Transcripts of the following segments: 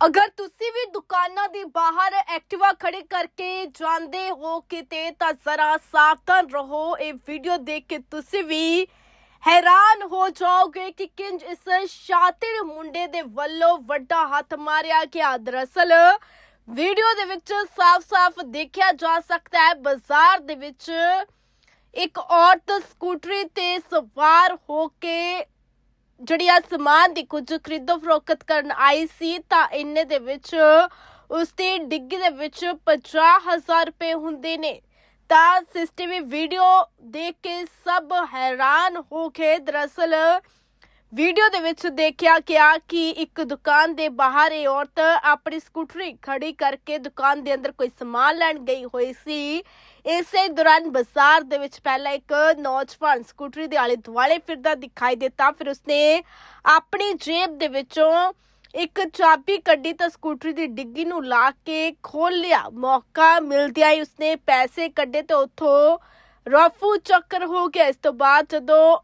ਅਗਰ ਤੁਸੀਂ ਵੀ ਦੁਕਾਨਾਂ ਦੇ ਬਾਹਰ ਐਕਟਿਵਾ ਖੜੇ ਕਰਕੇ ਜਾਂਦੇ ਹੋ ਕਿਤੇ, ਤਾਂ ਜ਼ਰਾ ਸਾਵਧਾਨ ਰਹੋ। ਇਹ ਵੀਡੀਓ ਦੇਖ ਕੇ ਤੁਸੀਂ ਵੀ ਹੈਰਾਨ ਹੋ ਜਾਓਗੇ ਕਿ ਕਿੰਜ ਇਸ ਸ਼ਾਤਿਰ ਮੁੰਡੇ ਦੇ ਵੱਲੋਂ ਵੱਡਾ ਹੱਥ ਮਾਰਿਆ ਗਿਆ। ਦਰਅਸਲ, ਵੀਡੀਓ ਦੇ ਵਿੱਚ ਸਾਫ਼-ਸਾਫ਼ ਦੇਖਿਆ ਜਾ ਸਕਦਾ ਹੈ। ਬਾਜ਼ਾਰ ਦੇ ਵਿੱਚ ਇੱਕ ਔਰਤ ਸਕੂਟਰੀ ਤੇ ਸਵਾਰ ਹੋ ਕੇ ਜਿਹੜੀ ਆ ਸਮਾਨ ਦੀ ਕੁਝ ਖਰੀਦੋ ਫਰੋਖਤ ਕਰਨ ਆਈ ਸੀ, ਤਾਂ ਇੰਨੇ ਦੇ ਵਿੱਚ ਉਸ ਦੀ ਡਿੱਗੀ ਦੇ ਵਿੱਚ 50000 ਰੁਪਏ ਹੁੰਦੇ ਨੇ। ਤਾਂ ਸਿਸਟਮੀ ਵੀਡੀਓ ਦੇਖ ਕੇ ਸਭ ਹੈਰਾਨ ਹੋ ਗਏ ਦਰਅਸਲ ਵੀਡੀਓ ਦੇ ਵਿੱਚ ਦੇਖਿਆ ਗਿਆ ਕਿ ਇੱਕ ਦੁਕਾਨ ਦੇ ਬਾਹਰ ਇਹ ਔਰਤ ਆਪਣੀ ਸਕੂਟਰੀ ਖੜੀ ਕਰਕੇ ਦੁਕਾਨ ਦੇ ਅੰਦਰ ਕੋਈ ਸਮਾਨ ਲੈਣ ਗਈ ਹੋਈ ਸੀ। ਇਸੇ ਦੌਰਾਨ ਬਾਜ਼ਾਰ ਦੇ ਵਿੱਚ ਪਹਿਲਾਂ ਇੱਕ ਨੌਜਵਾਨ ਸਕੂਟਰੀ ਦੇ ਆਲੇ ਦੁਆਲੇ ਫਿਰਦਾ ਦਿਖਾਈ ਦਿੱਤਾ। ਫਿਰ ਉਸਨੇ ਆਪਣੀ ਜੇਬ ਦੇ ਵਿੱਚੋਂ ਇੱਕ ਚਾਬੀ ਕੱਢੀ ਤਾਂ ਸਕੂਟਰੀ ਦੀ ਡਿੱਗੀ ਨੂੰ ਲਾ ਕੇ ਖੋਲ ਲਿਆ। ਮੌਕਾ ਮਿਲਦਿਆਂ ਹੀ ਉਸਨੇ ਪੈਸੇ ਕੱਢੇ ਤੇ ਉੱਥੋਂ ਰਫੂ ਚੱਕਰ ਹੋ ਗਿਆ। ਇਸ ਤੋਂ ਬਾਅਦ ਜਦੋਂ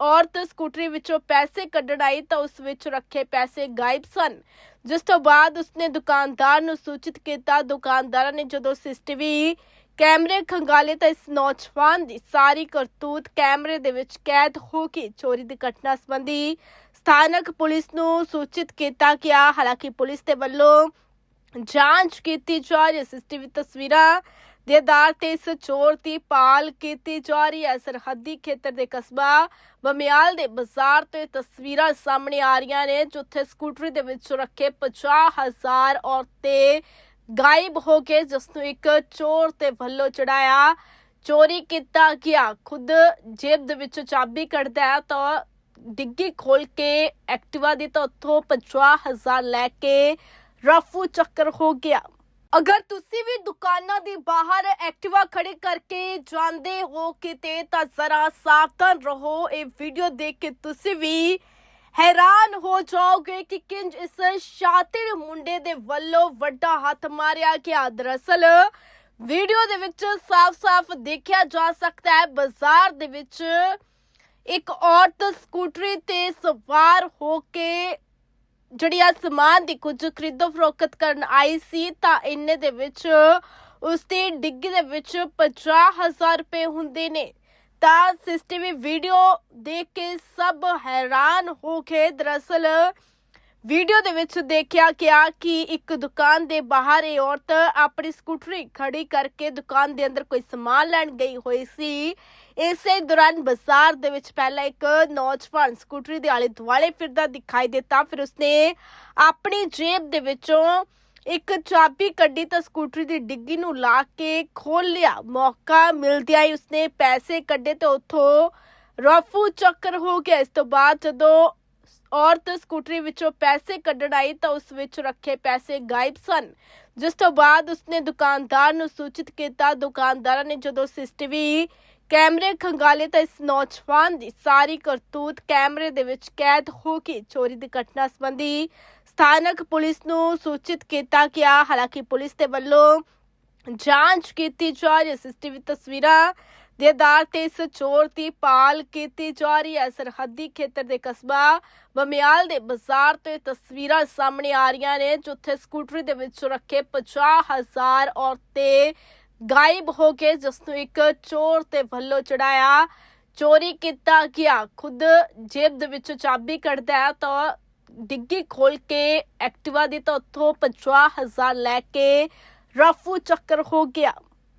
ਔਰਤ ਸਕੂਟਰੀ ਵਿੱਚੋਂ ਪੈਸੇ ਕੱਢਣ ਆਈ ਤਾਂ ਉਸ ਵਿੱਚ ਰੱਖੇ ਪੈਸੇ ਗਾਇਬ ਸਨ। ਜਿਸ ਤੋਂ ਬਾਅਦ ਉਸਨੇ ਦੁਕਾਨਦਾਰ ਨੂੰ ਸੂਚਿਤ ਕੀਤਾ, ਦੁਕਾਨਦਾਰਾਂ ਨੇ ਜਦੋਂ ਸੀਸੀਟੀਵੀ ਕੈਮਰੇ ਖੰਗਾਲੇ ਤਾਂ ਇਸ ਨੌਜਵਾਨ ਦੀ ਸਾਰੀ ਕਰਤੂਤ ਕੈਮਰੇ ਦੇ ਵਿੱਚ ਕੈਦ ਹੋ ਗਈ ਚੋਰੀ ਦੀ ਘਟਨਾ ਸੰਬੰਧੀ ਸਥਾਨਕ ਪੁਲਿਸ ਨੂੰ ਸੂਚਿਤ ਕੀਤਾ ਗਿਆ। ਹਾਲਾਂਕਿ ਪੁਲਿਸ ਦੇ ਵੱਲੋਂ ਜਾਂਚ ਕੀਤੀ ਜਾ ਰਹੀ ਹੈ ਸੀਸੀਟੀਵੀ ਤਸਵੀਰਾਂ ਦੇ ਆਧਾਰ ਤੇ ਇਸ ਚੋਰ ਦੀ ਪਾਲ ਕੀਤੀ ਜਾ ਰਹੀ ਹੈ। ਸਰਹੱਦੀ ਖੇਤਰ ਦੇ ਕਸਬਾ ਬਮਿਆਲ ਦੇ ਬਾਜ਼ਾਰ ਤੋਂ ਇਹ ਤਸਵੀਰਾਂ ਸਾਹਮਣੇ ਆ ਰਹੀਆਂ ਨੇ, ਜਿੱਥੇ ਸਕੂਟਰੀ ਦੇ ਵਿੱਚ ਰੱਖੇ 50000 ਔਰਤੇ ਗਾਇਬ ਹੋ ਗਏ ਜਿਸ ਨੂੰ ਇੱਕ ਚੋਰ ਤੇ ਵੱਲੋਂ ਚੜਾਇਆ, ਚੋਰੀ ਕੀਤਾ ਗਿਆ। ਖੁਦ ਜੇਬ ਦੇ ਵਿੱਚੋਂ ਚਾਬੀ ਕੱਢਦਾ ਹੈ ਤਾਂ ਡਿੱਗੀ ਖੋਲ ਕੇ ਐਕਟਿਵਾ ਦੀ ਤਾਂ ਉੱਥੋਂ 50000 ਲੈ ਕੇ ਰਫੂ ਚੱਕਰ ਹੋ ਗਿਆ। ਅਗਰ ਤੁਸੀਂ ਵੀ ਦੁਕਾਨਾਂ ਦੇ ਬਾਹਰ ਐਕਟਿਵਾ ਖੜੇ ਕਰਕੇ ਜਾਂਦੇ ਹੋ ਕਿਤੇ, ਤਾਂ ਜ਼ਰਾ ਸਾਵਧਾਨ ਰਹੋ। ਇਹ ਵੀਡੀਓ ਦੇਖ ਕੇ ਤੁਸੀਂ ਵੀ ਹੈਰਾਨ ਹੋ ਜਾਓਗੇ ਕਿ ਕਿੰਜ ਇਸ ਸ਼ਾਤਿਰ ਮੁੰਡੇ ਦੇ ਵੱਲੋਂ ਵੱਡਾ ਹੱਥ ਮਾਰਿਆ ਗਿਆ। ਦਰਅਸਲ ਵੀਡੀਓ ਦੇ ਵਿੱਚ ਸਾਫ਼-ਸਾਫ਼ ਦੇਖਿਆ ਜਾ ਸਕਦਾ ਹੈ। ਬਾਜ਼ਾਰ ਦੇ ਵਿੱਚ ਇੱਕ ਔਰਤ ਸਕੂਟਰੀ ਤੇ ਸਵਾਰ ਹੋ ਕੇ ਜਿਹੜੀ ਆ ਸਮਾਨ ਦੀ ਕੁਝ ਖਰੀਦੋ ਫਰੋਖਤ ਕਰਨ ਆਈ ਸੀ, ਤਾਂ ਇੰਨੇ ਦੇ ਵਿੱਚ ਉਸ ਦੀ ਡਿੱਗੀ ਦੇ ਵਿੱਚ 50000 ਰੁਪਏ ਹੁੰਦੇ ਨੇ। ਤਾਂ ਸਿਸਟਮੀ ਵੀਡੀਓ ਦੇਖ ਕੇ ਸਭ ਹੈਰਾਨ ਹੋ ਗਏ ਦਰਅਸਲ ਵੀਡੀਓ ਦੇ ਵਿੱਚ ਦੇਖਿਆ ਗਿਆ ਕਿ ਇੱਕ ਦੁਕਾਨ ਦੇ ਬਾਹਰ ਇਹ ਔਰਤ ਆਪਣੀ ਸਕੂਟਰੀ ਖੜੀ ਕਰਕੇ ਦੁਕਾਨ ਦੇ ਅੰਦਰ ਕੋਈ ਸਮਾਨ ਲੈਣ ਗਈ ਹੋਈ ਸੀ। ਇਸੇ ਦੌਰਾਨ ਬਾਜ਼ਾਰ ਦੇ ਵਿੱਚ ਪਹਿਲਾਂ ਇੱਕ ਨੌਜਵਾਨ ਸਕੂਟਰੀ ਦੇ ਆਲੇ ਦੁਆਲੇ ਫਿਰਦਾ ਦਿਖਾਈ ਦਿੱਤਾ। ਫਿਰ ਉਸਨੇ ਆਪਣੀ ਜੇਬ ਦੇ ਵਿੱਚੋਂ ਇੱਕ ਚਾਬੀ ਕੱਢੀ ਤਾਂ ਸਕੂਟਰੀ ਦੀ ਡਿੱਗੀ ਨੂੰ ਲਾ ਕੇ ਖੋਲ ਲਿਆ। ਮੌਕਾ ਮਿਲਦਿਆਂ ਹੀ ਉਸਨੇ ਪੈਸੇ ਕੱਢੇ ਤੇ ਉੱਥੋਂ ਰਫੂ ਚੱਕਰ ਹੋ ਗਿਆ। ਇਸ ਤੋਂ ਬਾਅਦ ਜਦੋਂ ਔਰਤ ਸਕੂਟਰੀ ਵਿੱਚੋਂ ਪੈਸੇ ਕੱਢਣ ਆਈ ਤਾਂ ਉਸ ਵਿੱਚ ਰੱਖੇ ਪੈਸੇ ਗਾਇਬ ਸਨ। ਜਿਸ ਤੋਂ ਬਾਅਦ ਉਸਨੇ ਦੁਕਾਨਦਾਰ ਨੂੰ ਸੂਚਿਤ ਕੀਤਾ, ਦੁਕਾਨਦਾਰਾਂ ਨੇ ਜਦੋਂ ਸੀਸੀਟੀਵੀ ਕੈਮਰੇ ਖੰਗਾਲੇ ਤਾਂ ਇਸ ਨੌਜਵਾਨ ਦੀ ਸਾਰੀ ਕਰਤੂਤ ਕੈਮਰੇ ਦੇ ਵਿੱਚ ਕੈਦ ਹੋ ਗਈ ਚੋਰੀ ਦੀ ਘਟਨਾ ਸੰਬੰਧੀ ਸਥਾਨਕ ਪੁਲਿਸ ਨੂੰ ਸੂਚਿਤ ਕੀਤਾ ਗਿਆ। ਹਾਲਾਂਕਿ ਪੁਲਿਸ ਦੇ ਵੱਲੋਂ ਜਾਂਚ ਕੀਤੀ ਜਾ ਰਹੀ ਹੈ ਸੀਸੀਟੀਵੀ ਤਸਵੀਰਾਂ ਦੇ ਆਧਾਰ ਤੇ ਇਸ ਚੋਰ ਦੀ ਪਾਲ ਕੀਤੀ ਜਾ ਰਹੀ ਹੈ। ਸਰਹੱਦੀ ਖੇਤਰ ਦੇ ਕਸਬਾ ਬਮਿਆਲ ਦੇ ਬਾਜ਼ਾਰ ਤੋਂ ਇਹ ਤਸਵੀਰਾਂ ਸਾਹਮਣੇ ਆ ਰਹੀਆਂ ਨੇ, ਜਿੱਥੇ ਸਕੂਟਰੀ ਦੇ ਵਿੱਚ ਰੱਖੇ 50000 ਔਰਤੇ ਗਾਇਬ ਹੋ ਗਏ, ਜਿਸ ਨੂੰ ਇੱਕ ਚੋਰ ਤੇ ਵੱਲੋਂ ਚੜਾਇਆ, ਚੋਰੀ ਕੀਤਾ ਗਿਆ। ਖੁਦ ਜੇਬ ਦੇ ਵਿੱਚੋਂ ਚਾਬੀ ਕੱਢਦਾ ਹੈ ਤਾਂ ਡਿੱਗੀ ਖੋਲ ਕੇ ਐਕਟਿਵਾ ਦੀ ਤਾਂ ਉੱਥੋਂ 50000 ਲੈ ਕੇ ਰਫੂ ਚੱਕਰ ਹੋ ਗਿਆ।